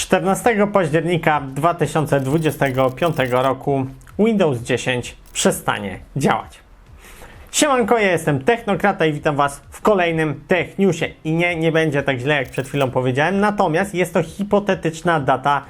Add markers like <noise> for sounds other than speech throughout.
14 października 2025 roku Windows 10 przestanie działać. Siemanko, ja jestem Technokrata i witam Was w kolejnym Tech Newsie. I nie, nie będzie tak źle jak przed chwilą powiedziałem, natomiast jest to hipotetyczna data,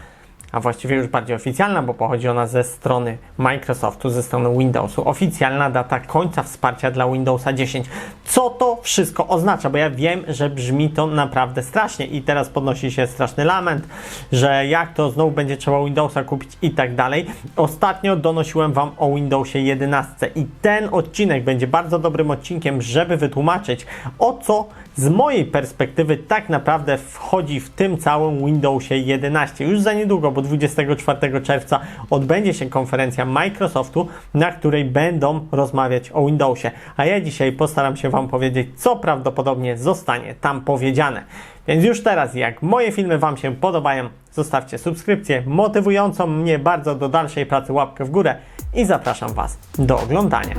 a właściwie już bardziej oficjalna, bo pochodzi ona ze strony Microsoftu, ze strony Windowsu. Oficjalna data końca wsparcia dla Windowsa 10. Co to wszystko oznacza? Bo ja wiem, że brzmi to naprawdę strasznie i teraz podnosi się straszny lament, że jak to znowu będzie trzeba Windowsa kupić i tak dalej. Ostatnio donosiłem Wam o Windowsie 11 i ten odcinek będzie bardzo dobrym odcinkiem, żeby wytłumaczyć o co z mojej perspektywy tak naprawdę wchodzi w tym całym Windowsie 11. Już za niedługo, bo 24 czerwca odbędzie się konferencja Microsoftu, na której będą rozmawiać o Windowsie. A ja dzisiaj postaram się Wam powiedzieć, co prawdopodobnie zostanie tam powiedziane. Więc już teraz, jak moje filmy Wam się podobają, zostawcie subskrypcję motywującą mnie bardzo do dalszej pracy, łapkę w górę i zapraszam Was do oglądania.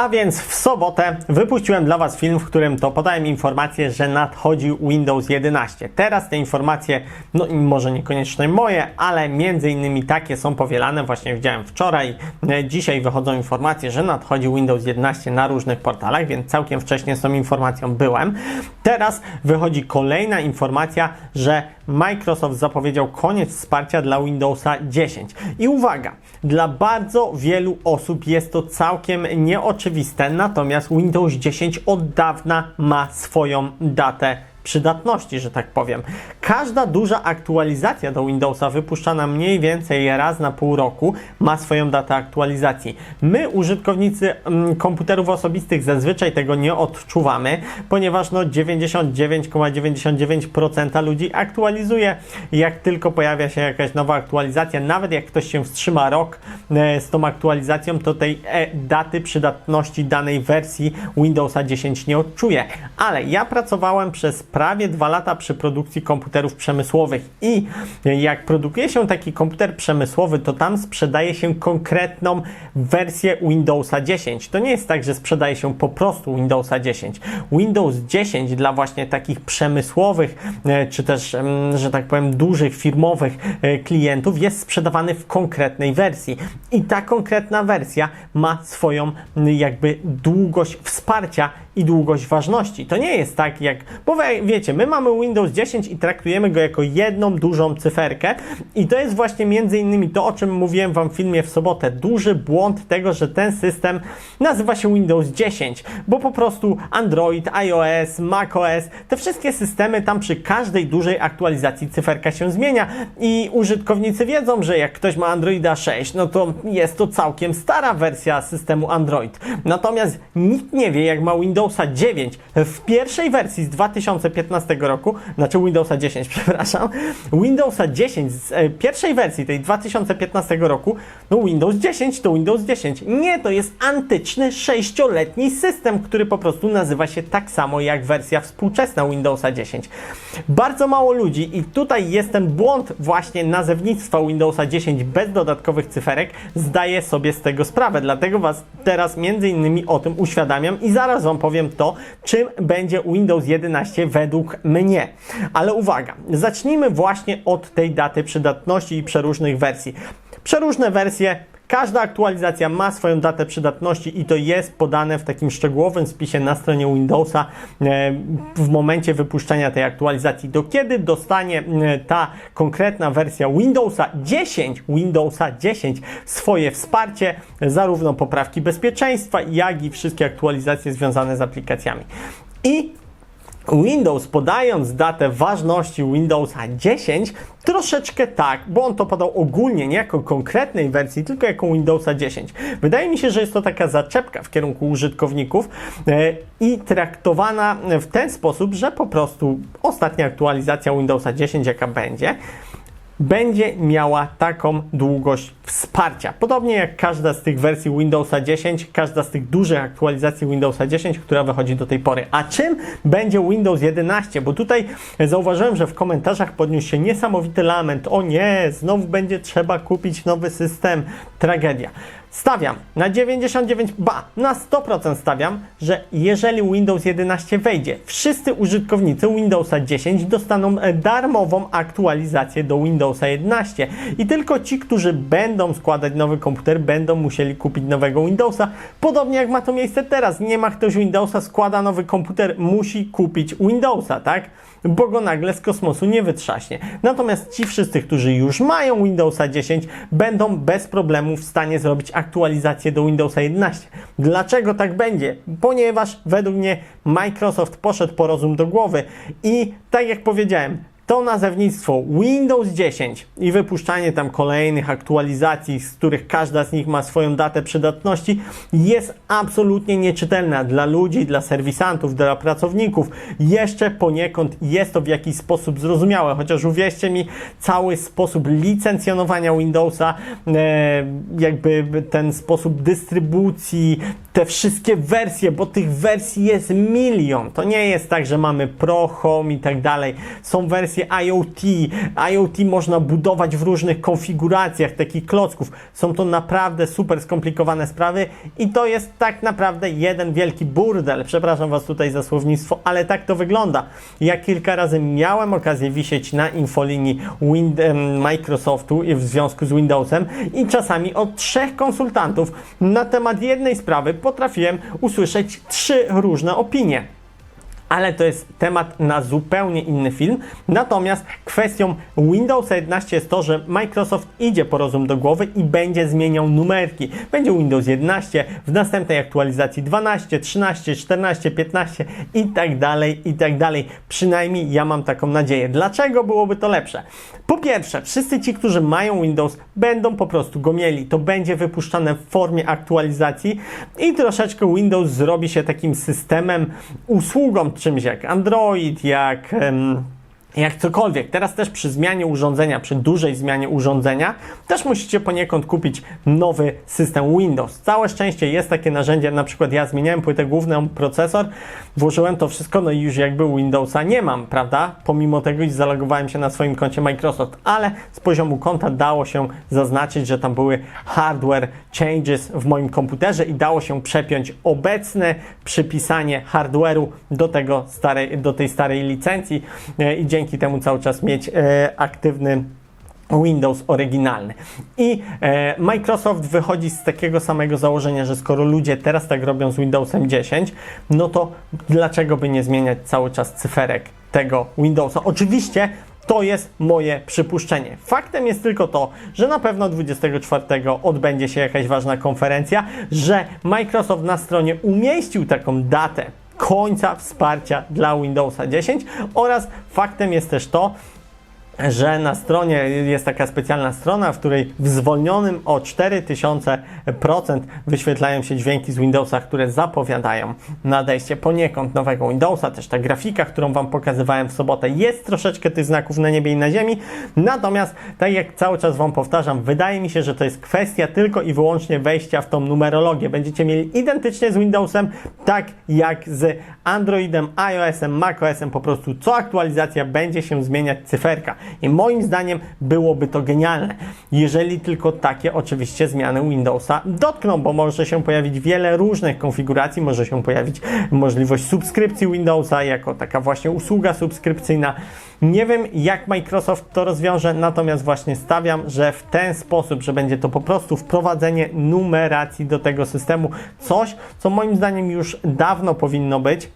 A więc w sobotę wypuściłem dla Was film, w którym to podałem informację, że nadchodzi Windows 11. Teraz te informacje, no może niekoniecznie moje, ale między innymi takie są powielane. Właśnie widziałem wczoraj, e, dzisiaj wychodzą informacje, że nadchodzi Windows 11 na różnych portalach, więc całkiem wcześnie z tą informacją byłem. Teraz wychodzi kolejna informacja, że Microsoft zapowiedział koniec wsparcia dla Windowsa 10. I uwaga, dla bardzo wielu osób jest to całkiem nieoczywiste, natomiast Windows 10 od dawna ma swoją datę przydatności, że tak powiem. Każda duża aktualizacja do Windowsa wypuszczana mniej więcej raz na pół roku ma swoją datę aktualizacji. My, użytkownicy mm, komputerów osobistych, zazwyczaj tego nie odczuwamy, ponieważ no 99,99% ludzi aktualizuje, jak tylko pojawia się jakaś nowa aktualizacja. Nawet jak ktoś się wstrzyma rok e, z tą aktualizacją, to tej e, daty przydatności danej wersji Windowsa 10 nie odczuje. Ale ja pracowałem przez prawie dwa lata przy produkcji komputerów przemysłowych i jak produkuje się taki komputer przemysłowy, to tam sprzedaje się konkretną wersję Windowsa 10. To nie jest tak, że sprzedaje się po prostu Windowsa 10. Windows 10 dla właśnie takich przemysłowych, e, czy też, że tak powiem, dużych firmowych e, klientów jest sprzedawany w konkretnej wersji. I ta konkretna wersja ma swoją jakby długość wsparcia i długość ważności. To nie jest tak jak, bo wiecie, my mamy Windows 10 i traktujemy go jako jedną dużą cyferkę i to jest właśnie między innymi to, o czym mówiłem Wam w filmie w sobotę. Duży błąd tego, że ten system nazywa się Windows 10, bo po prostu Android, iOS, macOS, te wszystkie systemy tam przy każdej dużej aktualizacji cyferka się zmienia i użytkownicy wiedzą, że jak ktoś ma Androida 6, no to jest to całkiem stara wersja systemu Android. Natomiast nikt nie wie, jak ma Windowsa 9 w pierwszej wersji z 2015 roku, znaczy Windowsa 10, <laughs> przepraszam, Windowsa 10 z e, pierwszej wersji tej 2015 roku, no Windows 10 to Windows 10. Nie, to jest antyczny 6-letni system, który po prostu nazywa się tak samo jak wersja współczesna Windowsa 10. Bardzo mało ludzi i tutaj jest ten błąd właśnie nazewnictwa Windowsa 10 bez dodatkowych cyferek zdaje sobie z tego sprawę. Dlatego Was teraz między innymi o tym uświadamiam i zaraz Wam powiem to, czym będzie Windows 11 według mnie. Ale uwaga, zacznijmy właśnie od tej daty przydatności i przeróżnych wersji. Przeróżne wersje Każda aktualizacja ma swoją datę przydatności i to jest podane w takim szczegółowym spisie na stronie Windowsa e, w momencie wypuszczenia tej aktualizacji. Do kiedy dostanie e, ta konkretna wersja Windowsa 10, Windowsa 10 swoje wsparcie, zarówno poprawki bezpieczeństwa, jak i wszystkie aktualizacje związane z aplikacjami. I Windows podając datę ważności Windowsa 10 troszeczkę tak, bo on to podał ogólnie, nie jako konkretnej wersji, tylko jako Windowsa 10. Wydaje mi się, że jest to taka zaczepka w kierunku użytkowników e, i traktowana w ten sposób, że po prostu ostatnia aktualizacja Windowsa 10, jaka będzie, będzie miała taką długość wsparcia. Podobnie jak każda z tych wersji Windowsa 10, każda z tych dużych aktualizacji Windowsa 10, która wychodzi do tej pory. A czym będzie Windows 11? Bo tutaj zauważyłem, że w komentarzach podniósł się niesamowity lament. O nie, znowu będzie trzeba kupić nowy system. Tragedia. Stawiam na 99, ba, na 100% stawiam, że jeżeli Windows 11 wejdzie, wszyscy użytkownicy Windowsa 10 dostaną darmową aktualizację do Windowsa 11 i tylko ci, którzy będą składać nowy komputer, będą musieli kupić nowego Windowsa, podobnie jak ma to miejsce teraz. Nie ma ktoś Windowsa, składa nowy komputer, musi kupić Windowsa, tak? Bo go nagle z kosmosu nie wytrzaśnie. Natomiast ci wszyscy, którzy już mają Windowsa 10, będą bez problemu w stanie zrobić aktualizację do Windowsa 11. Dlaczego tak będzie? Ponieważ według mnie Microsoft poszedł po rozum do głowy i tak jak powiedziałem, to nazewnictwo Windows 10 i wypuszczanie tam kolejnych aktualizacji, z których każda z nich ma swoją datę przydatności, jest absolutnie nieczytelna dla ludzi, dla serwisantów, dla pracowników. Jeszcze poniekąd jest to w jakiś sposób zrozumiałe, chociaż uwierzcie mi, cały sposób licencjonowania Windowsa, e, jakby ten sposób dystrybucji, te wszystkie wersje, bo tych wersji jest milion. To nie jest tak, że mamy Pro, Home i tak dalej. Są wersje IoT. IoT można budować w różnych konfiguracjach takich klocków. Są to naprawdę super skomplikowane sprawy i to jest tak naprawdę jeden wielki burdel. Przepraszam Was tutaj za słownictwo, ale tak to wygląda. Ja kilka razy miałem okazję wisieć na infolinii Wind Microsoftu w związku z Windowsem i czasami od trzech konsultantów na temat jednej sprawy potrafiłem usłyszeć trzy różne opinie ale to jest temat na zupełnie inny film. Natomiast kwestią Windows 11 jest to, że Microsoft idzie po rozum do głowy i będzie zmieniał numerki. Będzie Windows 11, w następnej aktualizacji 12, 13, 14, 15 i tak dalej, i tak dalej. Przynajmniej ja mam taką nadzieję. Dlaczego byłoby to lepsze? Po pierwsze, wszyscy ci, którzy mają Windows, będą po prostu go mieli. To będzie wypuszczane w formie aktualizacji i troszeczkę Windows zrobi się takim systemem, usługą czymś jak Android, jak. Jak cokolwiek. Teraz też przy zmianie urządzenia, przy dużej zmianie urządzenia, też musicie poniekąd kupić nowy system Windows. Całe szczęście jest takie narzędzie, na przykład ja zmieniałem płytę główną, procesor, włożyłem to wszystko, no i już jakby Windowsa nie mam, prawda? Pomimo tego, iż zalogowałem się na swoim koncie Microsoft, ale z poziomu konta dało się zaznaczyć, że tam były hardware changes w moim komputerze i dało się przepiąć obecne przypisanie hardware'u do, tego starej, do tej starej licencji e, i dzięki temu cały czas mieć e, aktywny Windows oryginalny. I e, Microsoft wychodzi z takiego samego założenia, że skoro ludzie teraz tak robią z Windowsem 10, no to dlaczego by nie zmieniać cały czas cyferek tego Windowsa? Oczywiście to jest moje przypuszczenie. Faktem jest tylko to, że na pewno 24 odbędzie się jakaś ważna konferencja, że Microsoft na stronie umieścił taką datę końca wsparcia dla Windowsa 10 oraz faktem jest też to, że na stronie jest taka specjalna strona, w której w zwolnionym o 4000% wyświetlają się dźwięki z Windowsa, które zapowiadają nadejście poniekąd nowego Windowsa. Też ta grafika, którą Wam pokazywałem w sobotę, jest troszeczkę tych znaków na niebie i na ziemi. Natomiast, tak jak cały czas Wam powtarzam, wydaje mi się, że to jest kwestia tylko i wyłącznie wejścia w tą numerologię. Będziecie mieli identycznie z Windowsem, tak jak z Androidem, iOS-em, macOS-em, po prostu co aktualizacja będzie się zmieniać cyferka. I moim zdaniem byłoby to genialne, jeżeli tylko takie oczywiście zmiany Windowsa dotkną, bo może się pojawić wiele różnych konfiguracji, może się pojawić możliwość subskrypcji Windowsa jako taka właśnie usługa subskrypcyjna. Nie wiem, jak Microsoft to rozwiąże, natomiast właśnie stawiam, że w ten sposób, że będzie to po prostu wprowadzenie numeracji do tego systemu, coś, co moim zdaniem już dawno powinno być.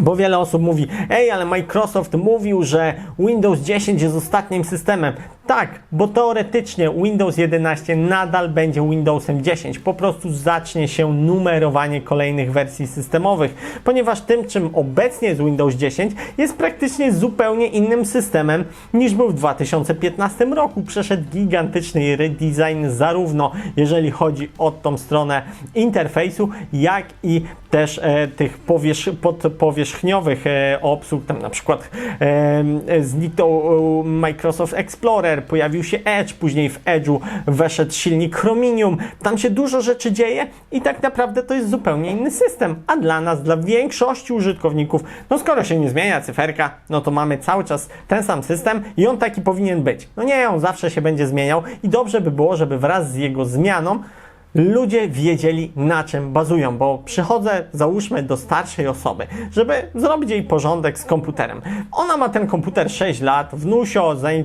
Bo wiele osób mówi, ej, ale Microsoft mówił, że Windows 10 jest ostatnim systemem. Tak, bo teoretycznie Windows 11 nadal będzie Windowsem 10. Po prostu zacznie się numerowanie kolejnych wersji systemowych, ponieważ tym, czym obecnie jest Windows 10, jest praktycznie zupełnie innym systemem niż był w 2015 roku. Przeszedł gigantyczny redesign, zarówno jeżeli chodzi o tą stronę interfejsu, jak i też e, tych powierz, podpowierzchniowych e, obsług, tam na przykład e, zniknął e, Microsoft Explorer, pojawił się Edge, później w Edge'u weszedł silnik Chromium, tam się dużo rzeczy dzieje i tak naprawdę to jest zupełnie inny system, a dla nas, dla większości użytkowników, no skoro się nie zmienia cyferka, no to mamy cały czas ten sam system i on taki powinien być. No nie, on zawsze się będzie zmieniał i dobrze by było, żeby wraz z jego zmianą ludzie wiedzieli na czym bazują, bo przychodzę, załóżmy, do starszej osoby, żeby zrobić jej porządek z komputerem. Ona ma ten komputer 6 lat, wnusio, zain...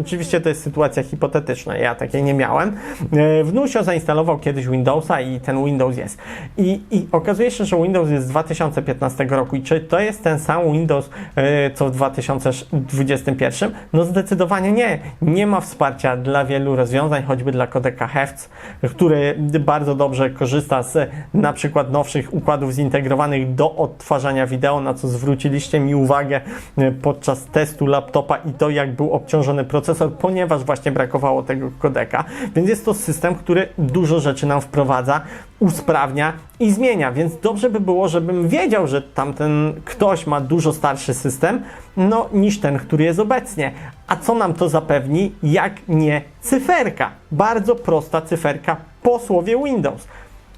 oczywiście to jest sytuacja hipotetyczna, ja takiej nie miałem, E, wnusio zainstalował kiedyś Windowsa i ten Windows jest. I, I okazuje się, że Windows jest z 2015 roku i czy to jest ten sam Windows, e, co w 2021? No zdecydowanie nie. Nie ma wsparcia dla wielu rozwiązań, choćby dla kodeka Hefc, który bardzo dobrze korzysta z na przykład nowszych układów zintegrowanych do odtwarzania wideo, na co zwróciliście mi uwagę e, podczas testu laptopa i to, jak był obciążony procesor, ponieważ właśnie brakowało tego kodeka. Więc jest to system, który dużo rzeczy nam wprowadza, usprawnia i zmienia, więc dobrze by było, żebym wiedział, że tamten ktoś ma dużo starszy system, no niż ten, który jest obecnie. A co nam to zapewni, jak nie cyferka? Bardzo prosta cyferka po słowie Windows.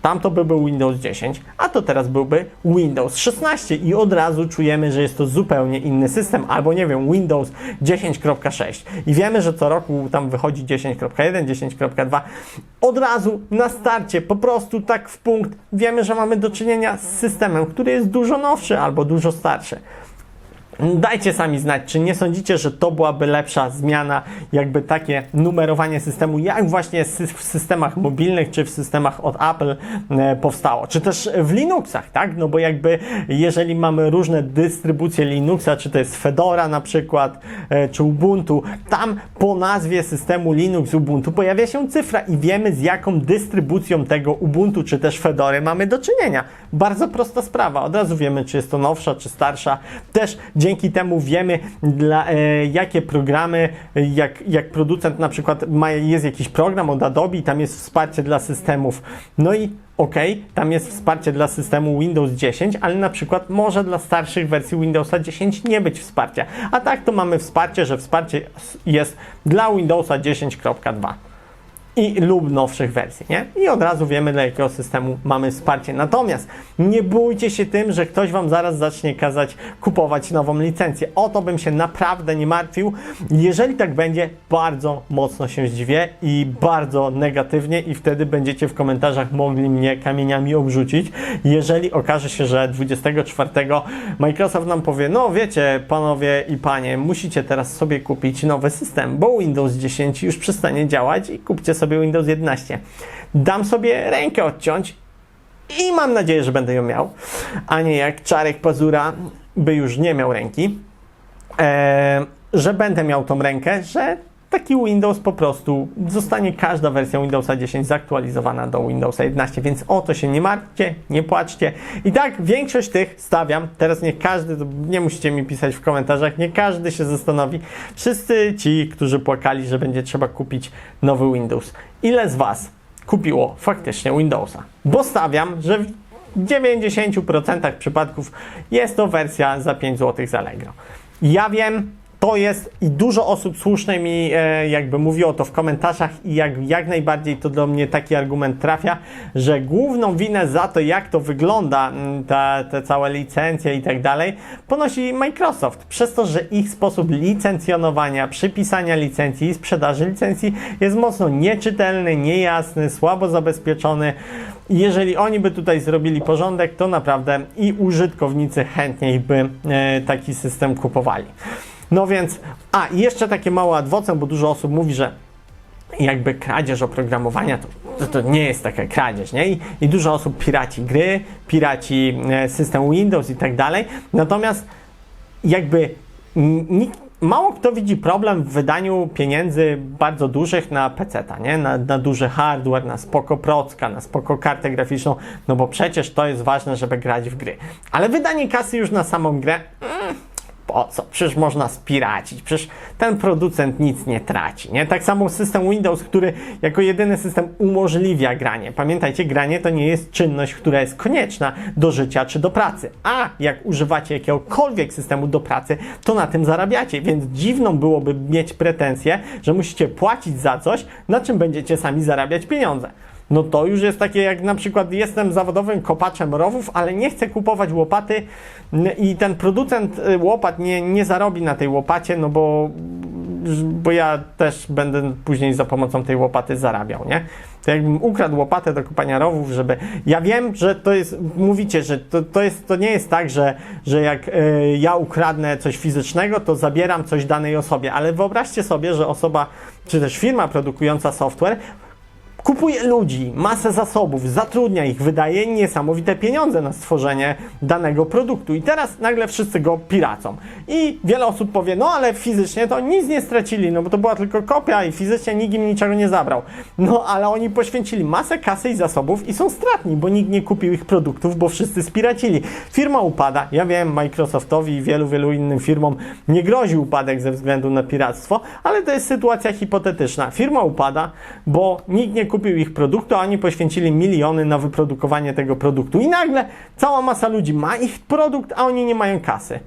Tam to by był Windows 10, a to teraz byłby Windows 16 i od razu czujemy, że jest to zupełnie inny system, albo nie wiem, Windows 10.6 i wiemy, że co roku tam wychodzi 10.1, 10.2. Od razu na starcie, po prostu tak w punkt, wiemy, że mamy do czynienia z systemem, który jest dużo nowszy albo dużo starszy. Dajcie sami znać, czy nie sądzicie, że to byłaby lepsza zmiana, jakby takie numerowanie systemu, jak właśnie w systemach mobilnych, czy w systemach od Apple e, powstało, czy też w Linuxach, tak? No bo jakby jeżeli mamy różne dystrybucje Linuxa, czy to jest Fedora na przykład, e, czy Ubuntu, tam po nazwie systemu Linux Ubuntu pojawia się cyfra i wiemy z jaką dystrybucją tego Ubuntu, czy też Fedory mamy do czynienia. Bardzo prosta sprawa, od razu wiemy, czy jest to nowsza, czy starsza. Też dzięki temu wiemy, dla, e, jakie programy, jak, jak producent na przykład ma, jest jakiś program od Adobe, tam jest wsparcie dla systemów. No i OK, tam jest wsparcie dla systemu Windows 10, ale na przykład może dla starszych wersji Windowsa 10 nie być wsparcia. A tak to mamy wsparcie, że wsparcie jest dla Windowsa 10.2 i lub nowszych wersji, nie? I od razu wiemy, dla jakiego systemu mamy wsparcie. Natomiast nie bójcie się tym, że ktoś Wam zaraz zacznie kazać kupować nową licencję. O to bym się naprawdę nie martwił. Jeżeli tak będzie, bardzo mocno się zdziwię i bardzo negatywnie i wtedy będziecie w komentarzach mogli mnie kamieniami obrzucić. Jeżeli okaże się, że 24 Microsoft nam powie, no wiecie, panowie i panie, musicie teraz sobie kupić nowy system, bo Windows 10 już przestanie działać i kupcie sobie Windows 11. Dam sobie rękę odciąć i mam nadzieję, że będę ją miał, a nie jak Czarek Pazura by już nie miał ręki, e, że będę miał tą rękę, że taki Windows po prostu zostanie każda wersja Windowsa 10 zaktualizowana do Windowsa 11, więc o to się nie martwcie, nie płaczcie. I tak większość tych stawiam, teraz nie każdy, nie musicie mi pisać w komentarzach, nie każdy się zastanowi. Wszyscy ci, którzy płakali, że będzie trzeba kupić nowy Windows. Ile z Was kupiło faktycznie Windowsa? Bo stawiam, że w 90% przypadków jest to wersja za 5 zł z Allegro. Ja wiem, to jest i dużo osób słusznie mi e, jakby mówiło to w komentarzach i jak, jak najbardziej to do mnie taki argument trafia, że główną winę za to, jak to wygląda, ta, te całe licencje i tak dalej, ponosi Microsoft. Przez to, że ich sposób licencjonowania, przypisania licencji i sprzedaży licencji jest mocno nieczytelny, niejasny, słabo zabezpieczony. Jeżeli oni by tutaj zrobili porządek, to naprawdę i użytkownicy chętniej by e, taki system kupowali. No więc, a i jeszcze takie małe adwocem, bo dużo osób mówi, że jakby kradzież oprogramowania to, to, to nie jest taka kradzież, nie? I, I dużo osób piraci gry, piraci e, system Windows i tak dalej. Natomiast jakby nikt, mało kto widzi problem w wydaniu pieniędzy bardzo dużych na PC, nie? Na, na duży hardware, na spoko procka, na spoko kartę graficzną, no bo przecież to jest ważne, żeby grać w gry. Ale wydanie kasy już na samą grę, mm, po co? Przecież można spiracić, przecież ten producent nic nie traci, nie? Tak samo system Windows, który jako jedyny system umożliwia granie. Pamiętajcie, granie to nie jest czynność, która jest konieczna do życia czy do pracy. A jak używacie jakiegokolwiek systemu do pracy, to na tym zarabiacie, więc dziwną byłoby mieć pretensję, że musicie płacić za coś, na czym będziecie sami zarabiać pieniądze no to już jest takie jak na przykład jestem zawodowym kopaczem rowów, ale nie chcę kupować łopaty i ten producent y, łopat nie, nie zarobi na tej łopacie, no bo, bo ja też będę później za pomocą tej łopaty zarabiał, nie? To jakbym ukradł łopatę do kopania rowów, żeby... Ja wiem, że to jest... Mówicie, że to, to, jest, to nie jest tak, że, że jak e, ja ukradnę coś fizycznego, to zabieram coś danej osobie, ale wyobraźcie sobie, że osoba, czy też firma produkująca software kupuje ludzi, masę zasobów, zatrudnia ich, wydaje niesamowite pieniądze na stworzenie danego produktu i teraz nagle wszyscy go piracą. I wiele osób powie, no ale fizycznie to nic nie stracili, no bo to była tylko kopia i fizycznie nikt im niczego nie zabrał. No ale oni poświęcili masę kasy i zasobów i są stratni, bo nikt nie kupił ich produktów, bo wszyscy spiracili. Firma upada, ja wiem, Microsoftowi i wielu, wielu innym firmom nie grozi upadek ze względu na piractwo, ale to jest sytuacja hipotetyczna. Firma upada, bo nikt nie kupił ich produktu, a oni poświęcili miliony na wyprodukowanie tego produktu. I nagle cała masa ludzi ma ich produkt, a oni nie mają kasy.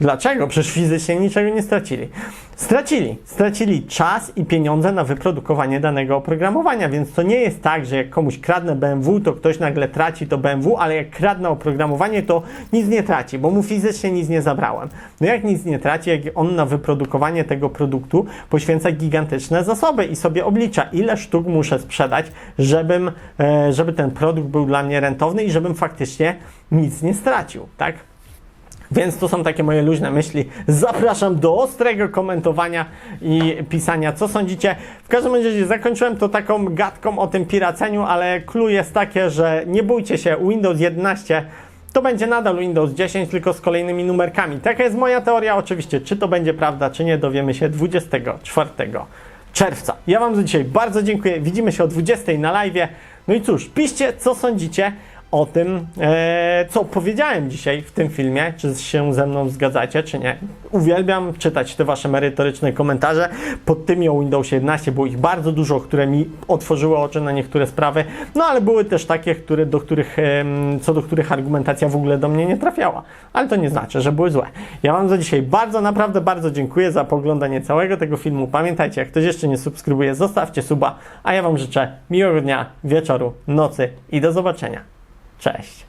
Dlaczego? Przecież fizycznie niczego nie stracili. Stracili. Stracili czas i pieniądze na wyprodukowanie danego oprogramowania, więc to nie jest tak, że jak komuś kradnę BMW, to ktoś nagle traci to BMW, ale jak kradnę oprogramowanie, to nic nie traci, bo mu fizycznie nic nie zabrałem. No jak nic nie traci, jak on na wyprodukowanie tego produktu poświęca gigantyczne zasoby i sobie oblicza, ile sztuk muszę sprzedać, żebym, e, żeby ten produkt był dla mnie rentowny i żebym faktycznie nic nie stracił, tak? Więc to są takie moje luźne myśli. Zapraszam do ostrego komentowania i pisania, co sądzicie. W każdym razie zakończyłem to taką gadką o tym piraceniu, ale clue jest takie, że nie bójcie się, Windows 11 to będzie nadal Windows 10, tylko z kolejnymi numerkami. Taka jest moja teoria. Oczywiście, czy to będzie prawda, czy nie, dowiemy się 24 czerwca. Ja Wam za dzisiaj bardzo dziękuję. Widzimy się o 20 na live. No i cóż, piszcie, co sądzicie o tym, e, co powiedziałem dzisiaj w tym filmie, czy się ze mną zgadzacie, czy nie. Uwielbiam czytać te wasze merytoryczne komentarze pod tymi o Windows 11, było ich bardzo dużo, które mi otworzyły oczy na niektóre sprawy, no ale były też takie, które, do których, co do których argumentacja w ogóle do mnie nie trafiała. Ale to nie znaczy, że były złe. Ja Wam za dzisiaj bardzo, naprawdę bardzo dziękuję za poglądanie całego tego filmu. Pamiętajcie, jak ktoś jeszcze nie subskrybuje, zostawcie suba, a ja Wam życzę miłego dnia, wieczoru, nocy i do zobaczenia. Cześć!